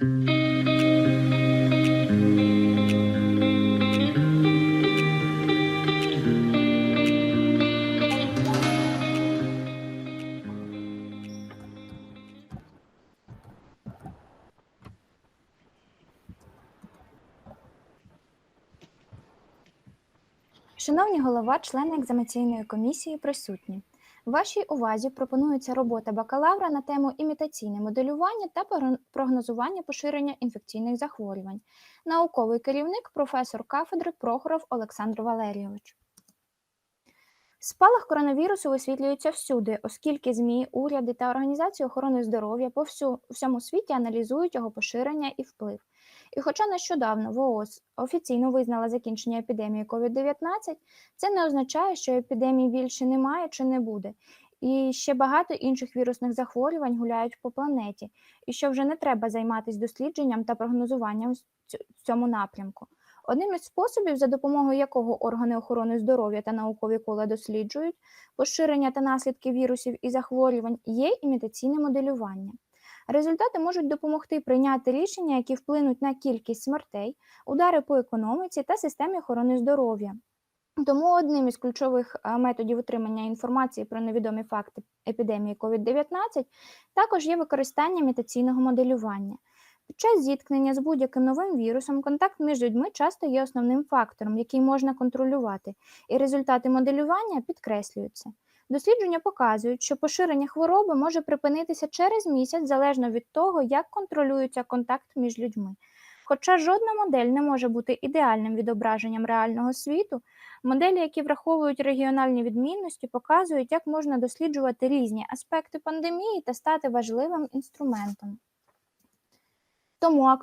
Шановні голова, члени екзаменаційної комісії присутні. Вашій увазі пропонується робота бакалавра на тему імітаційне моделювання та прогнозування поширення інфекційних захворювань. Науковий керівник, професор кафедри Прохоров Олександр Валерійович. Спалах коронавірусу висвітлюється всюди, оскільки ЗМІ, уряди та організації охорони здоров'я по всьому світі аналізують його поширення і вплив. І хоча нещодавно ВООЗ офіційно визнала закінчення епідемії COVID-19, це не означає, що епідемії більше немає чи не буде. І ще багато інших вірусних захворювань гуляють по планеті, і що вже не треба займатися дослідженням та прогнозуванням в цьому напрямку. Одним із способів, за допомогою якого органи охорони здоров'я та наукові кола досліджують поширення та наслідки вірусів і захворювань, є імітаційне моделювання. Результати можуть допомогти прийняти рішення, які вплинуть на кількість смертей, удари по економіці та системі охорони здоров'я. Тому одним із ключових е, методів отримання інформації про невідомі факти епідемії COVID-19 також є використання імітаційного моделювання. Під час зіткнення з будь-яким новим вірусом контакт між людьми часто є основним фактором, який можна контролювати, і результати моделювання підкреслюються. Дослідження показують, що поширення хвороби може припинитися через місяць залежно від того, як контролюється контакт між людьми. Хоча жодна модель не може бути ідеальним відображенням реального світу, моделі, які враховують регіональні відмінності, показують, як можна досліджувати різні аспекти пандемії та стати важливим інструментом. Тому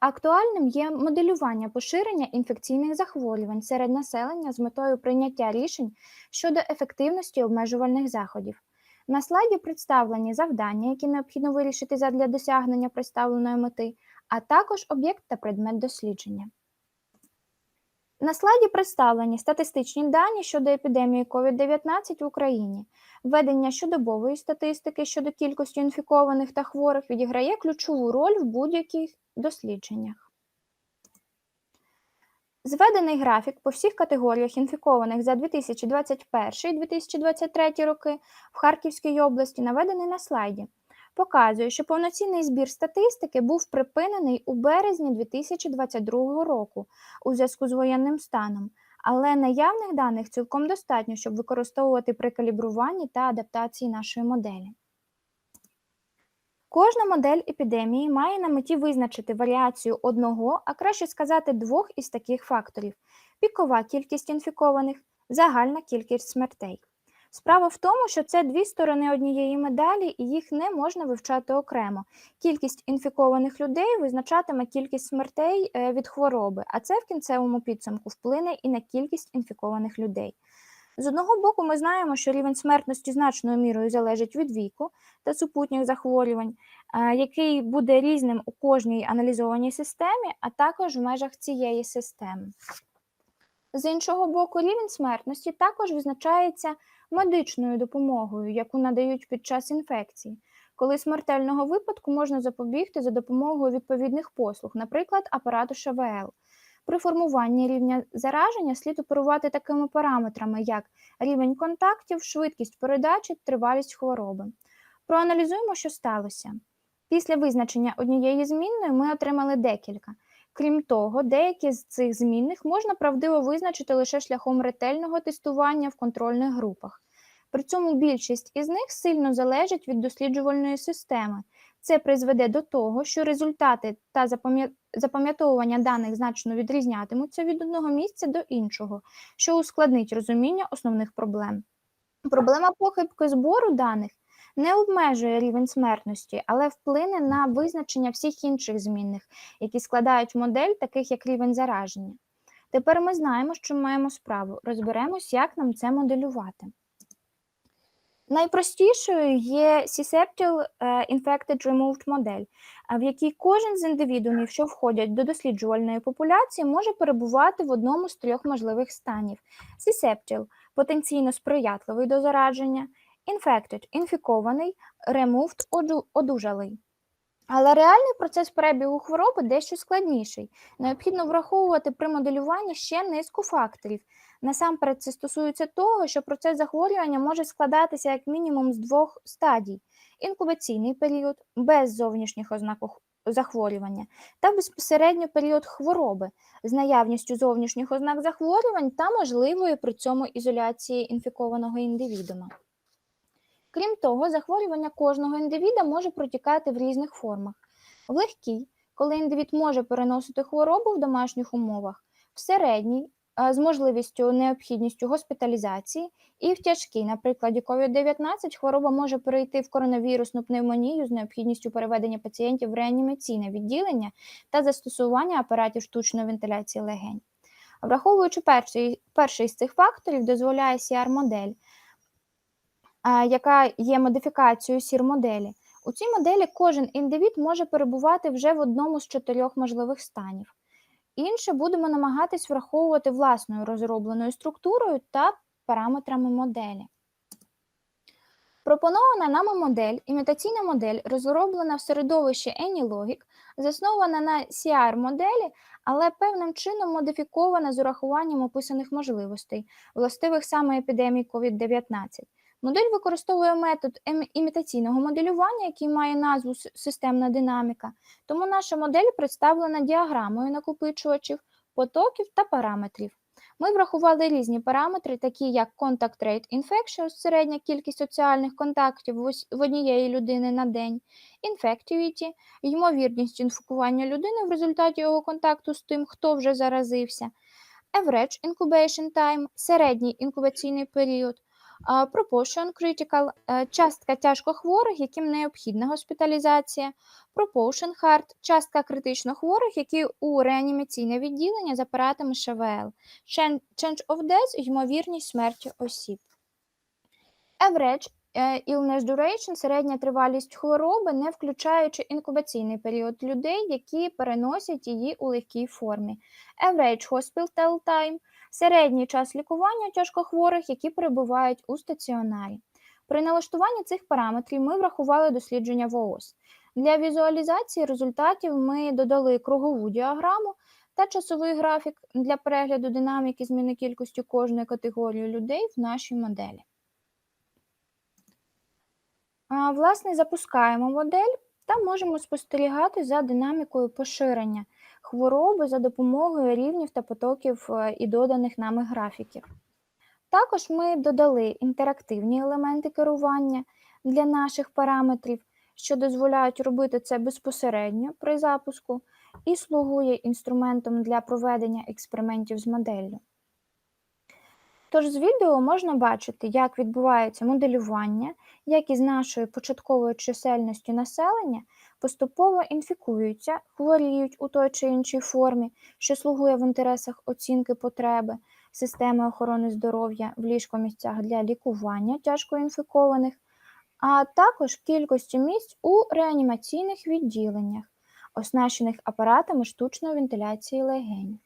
актуальним є моделювання поширення інфекційних захворювань серед населення з метою прийняття рішень щодо ефективності обмежувальних заходів. На слайді представлені завдання, які необхідно вирішити задля досягнення представленої мети, а також об'єкт та предмет дослідження. На слайді представлені статистичні дані щодо епідемії COVID-19 в Україні. Ведення щодобової статистики щодо кількості інфікованих та хворих відіграє ключову роль в будь-яких дослідженнях. Зведений графік по всіх категоріях інфікованих за 2021-2023 роки в Харківській області наведений на слайді. Показує, що повноцінний збір статистики був припинений у березні 2022 року у зв'язку з воєнним станом, але наявних даних цілком достатньо, щоб використовувати при калібруванні та адаптації нашої моделі. Кожна модель епідемії має на меті визначити варіацію одного, а краще сказати двох із таких факторів: пікова кількість інфікованих, загальна кількість смертей. Справа в тому, що це дві сторони однієї медалі, і їх не можна вивчати окремо. Кількість інфікованих людей визначатиме кількість смертей е, від хвороби, а це в кінцевому підсумку вплине і на кількість інфікованих людей. З одного боку, ми знаємо, що рівень смертності значною мірою залежить від віку та супутніх захворювань, е, який буде різним у кожній аналізованій системі, а також в межах цієї системи. З іншого боку, рівень смертності також визначається медичною допомогою, яку надають під час інфекції, коли смертельного випадку можна запобігти за допомогою відповідних послуг, наприклад, апарату ШВЛ. При формуванні рівня зараження слід оперувати такими параметрами, як рівень контактів, швидкість передачі, тривалість хвороби. Проаналізуємо, що сталося. Після визначення однієї змінної ми отримали декілька. Крім того, деякі з цих змінних можна правдиво визначити лише шляхом ретельного тестування в контрольних групах. При цьому більшість із них сильно залежить від досліджувальної системи. Це призведе до того, що результати та запам'ятовування даних значно відрізнятимуться від одного місця до іншого, що ускладнить розуміння основних проблем. Проблема похибки збору даних не обмежує рівень смертності, але вплине на визначення всіх інших змінних, які складають модель, таких як рівень зараження. Тепер ми знаємо, що маємо справу. Розберемось, як нам це моделювати. Найпростішою є Susceptible е, Infected Removed модель, в якій кожен з індивідумів, що входять до досліджувальної популяції, може перебувати в одному з трьох можливих станів: Susceptible – потенційно сприятливий до зараження, Infected – інфікований, Removed – одужалий. Але реальний процес перебігу хвороби дещо складніший. Необхідно враховувати при моделюванні ще низку факторів. Насамперед, це стосується того, що процес захворювання може складатися як мінімум з двох стадій: інкубаційний період без зовнішніх ознак захворювання та безпосередньо період хвороби з наявністю зовнішніх ознак захворювань та можливої при цьому ізоляції інфікованого індивідума. Крім того, захворювання кожного індивіда може протікати в різних формах. В легкій, коли індивід може переносити хворобу в домашніх умовах, в середній е, з можливістю необхідністю госпіталізації, і в тяжкій, на прикладі COVID-19, хвороба може перейти в коронавірусну пневмонію з необхідністю переведення пацієнтів в реанімаційне відділення та застосування апаратів штучної вентиляції легень. Враховуючи перший, перший з цих факторів, дозволяє CR-модель а, яка є модифікацією сір-моделі. У цій моделі кожен індивід може перебувати вже в одному з чотирьох можливих станів. Інше будемо намагатись враховувати власною розробленою структурою та параметрами моделі. Пропонована нами модель, імітаційна модель, розроблена в середовищі AnyLogic, заснована на CR-моделі, але певним чином модифікована з урахуванням описаних можливостей, властивих саме епідемії COVID-19. Модель використовує метод імітаційного моделювання, який має назву системна динаміка, тому наша модель представлена діаграмою накопичувачів, потоків та параметрів. Ми врахували різні параметри, такі як contact rate infectious, середня кількість соціальних контактів в однієї людини на день, infectivity, ймовірність інфікування людини в результаті його контакту з тим, хто вже заразився, average incubation time, середній інкубаційний період, Proportion critical е, частка тяжкохворих, яким необхідна госпіталізація, Proportion hard частка критично хворих, які у реанімаційне відділення з апаратами ШВЛ, Chan- Change of death ймовірність смерті осіб. Average е, illness duration середня тривалість хвороби, не включаючи інкубаційний період людей, які переносять її у легкій формі. Average hospital time середній час лікування тяжкохворих, які перебувають у стаціонарі. При налаштуванні цих параметрів ми врахували дослідження ВООЗ. Для візуалізації результатів ми додали кругову діаграму та часовий графік для перегляду динаміки зміни кількості кожної категорії людей в нашій моделі. Власне, запускаємо модель та можемо спостерігати за динамікою поширення хвороби за допомогою рівнів та потоків е, і доданих нами графіків. Також ми додали інтерактивні елементи керування для наших параметрів, що дозволяють робити це безпосередньо при запуску, і слугує інструментом для проведення експериментів з моделлю. Тож з відео можна бачити, як відбувається моделювання, як із нашою початковою чисельністю населення поступово інфікуються, хворіють у той чи іншій формі, що слугує в інтересах оцінки потреби системи охорони здоров'я в ліжкомісцях для лікування тяжко інфікованих, а також кількості місць у реанімаційних відділеннях, оснащених апаратами штучної вентиляції легень.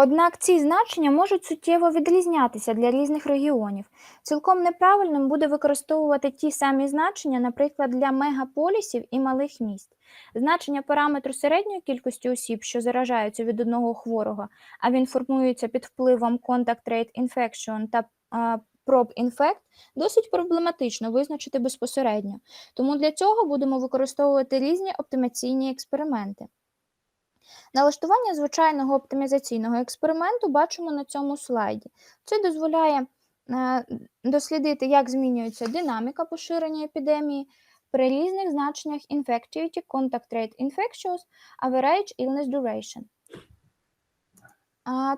Однак ці значення можуть суттєво відрізнятися для різних регіонів. Цілком неправильним буде використовувати ті самі значення, наприклад, для мегаполісів і малих міст. Значення параметру середньої кількості осіб, що заражаються від одного хворого, а він формується під впливом contact rate infection та probe infect, досить проблематично визначити безпосередньо. Тому для цього будемо використовувати різні оптимаційні експерименти. Налаштування звичайного оптимізаційного експерименту бачимо на цьому слайді. Це дозволяє е, дослідити, як змінюється динаміка поширення епідемії при різних значеннях infectivity, contact rate infectious, average illness duration.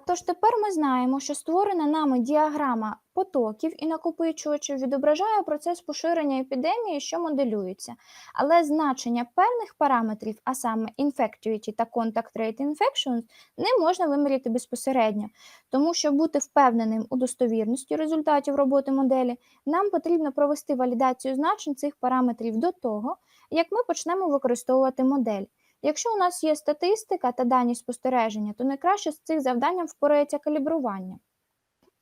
Тож тепер ми знаємо, що створена нами діаграма потоків і накопичувачів відображає процес поширення епідемії, що моделюється, але значення певних параметрів, а саме infectivity та contact rate infections, не можна виміряти безпосередньо, тому щоб бути впевненим у достовірності результатів роботи моделі, нам потрібно провести валідацію значень цих параметрів до того, як ми почнемо використовувати модель. Якщо у нас є статистика та дані спостереження, то найкраще з цих завданням впорається калібрування.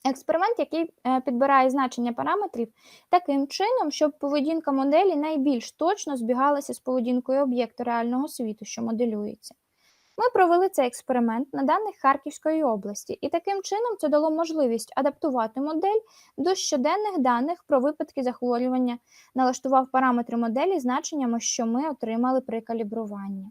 Експеримент, який е, підбирає значення параметрів таким чином, щоб поведінка моделі найбільш точно збігалася з поведінкою об'єкту реального світу, що моделюється. Ми провели цей експеримент на даних Харківської області, і таким чином це дало можливість адаптувати модель до щоденних даних про випадки захворювання, налаштував параметри моделі значеннями, що ми отримали при калібруванні.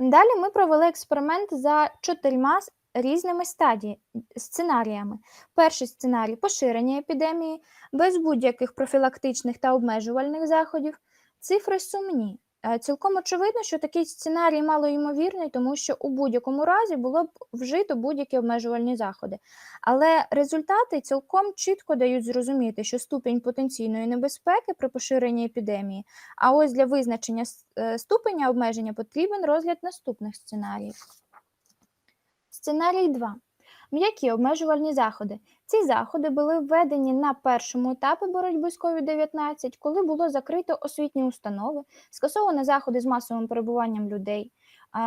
Далі ми провели експеримент за чотирма різними стадії, сценаріями. Перший сценарій поширення епідемії без будь-яких профілактичних та обмежувальних заходів. Цифри сумні. Е, Цілком очевидно, що такий сценарій малоймовірний, тому що у будь-якому разі було б вжито будь-які обмежувальні заходи. Але результати цілком чітко дають зрозуміти, що ступінь потенційної небезпеки при поширенні епідемії а ось для визначення е, ступеня обмеження потрібен розгляд наступних сценаріїв. Сценарій 2. М'які обмежувальні заходи. Ці заходи були введені на першому етапі боротьби з COVID-19, коли було закрито освітні установи, скасовано заходи з масовим перебуванням людей.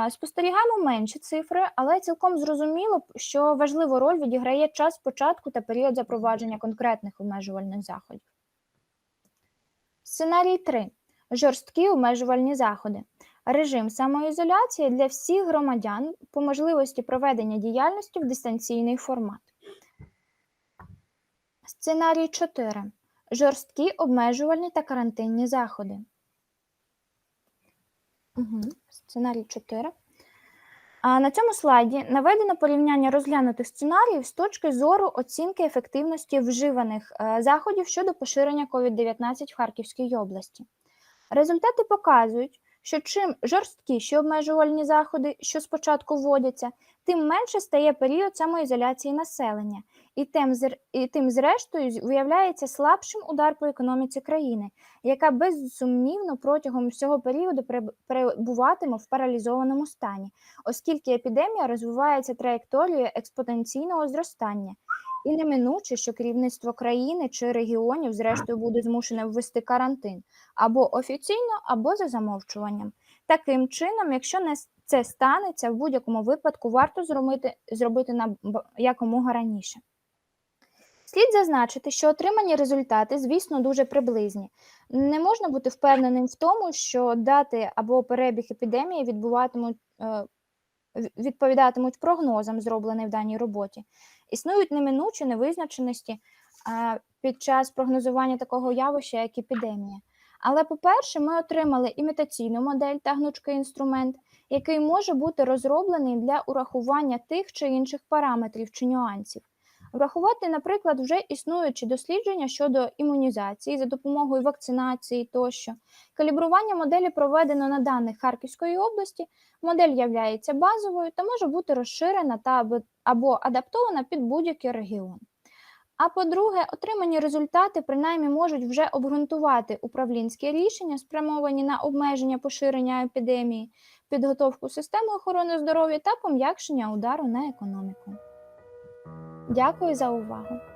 Спостерігаємо менші цифри, але цілком зрозуміло, що важливу роль відіграє час початку та період запровадження конкретних обмежувальних заходів. Сценарій 3. Жорсткі обмежувальні заходи. Режим самоізоляції для всіх громадян по можливості проведення діяльності в дистанційний формат. Сценарій 4. Жорсткі обмежувальні та карантинні заходи. Угу. Сценарій 4. А на цьому слайді наведено порівняння розглянутих сценаріїв з точки зору оцінки ефективності вживаних е, заходів щодо поширення COVID-19 в Харківській області. Результати показують, що чим жорсткіші обмежувальні заходи, що спочатку вводяться, тим менше стає період самоізоляції населення, і тим, і тим зрештою виявляється слабшим удар по економіці країни, яка безсумнівно протягом всього періоду переб- перебуватиме в паралізованому стані, оскільки епідемія розвивається траєкторією експотенційного зростання. І неминуче, що керівництво країни чи регіонів, зрештою, буде змушене ввести карантин або офіційно, або за замовчуванням. Таким чином, якщо не це станеться, в будь-якому випадку варто зробити, зробити на якомога раніше. Слід зазначити, що отримані результати, звісно, дуже приблизні. Не можна бути впевненим в тому, що дати або перебіг епідемії відбуватимуть, е, відповідатимуть прогнозам, зробленим в даній роботі. Існують неминучі невизначеності а, під час прогнозування такого явища, як епідемія. Але, по-перше, ми отримали імітаційну модель та гнучкий інструмент, який може бути розроблений для урахування тих чи інших параметрів чи нюансів. Врахувати, наприклад, вже існуючі дослідження щодо імунізації за допомогою вакцинації тощо. Калібрування моделі проведено на даних Харківської області. Модель являється базовою та може бути розширена та або адаптована під будь-який регіон. А по-друге, отримані результати принаймні можуть вже обґрунтувати управлінські рішення, спрямовані на обмеження поширення епідемії, підготовку системи охорони здоров'я та пом'якшення удару на економіку. Дякую за увагу!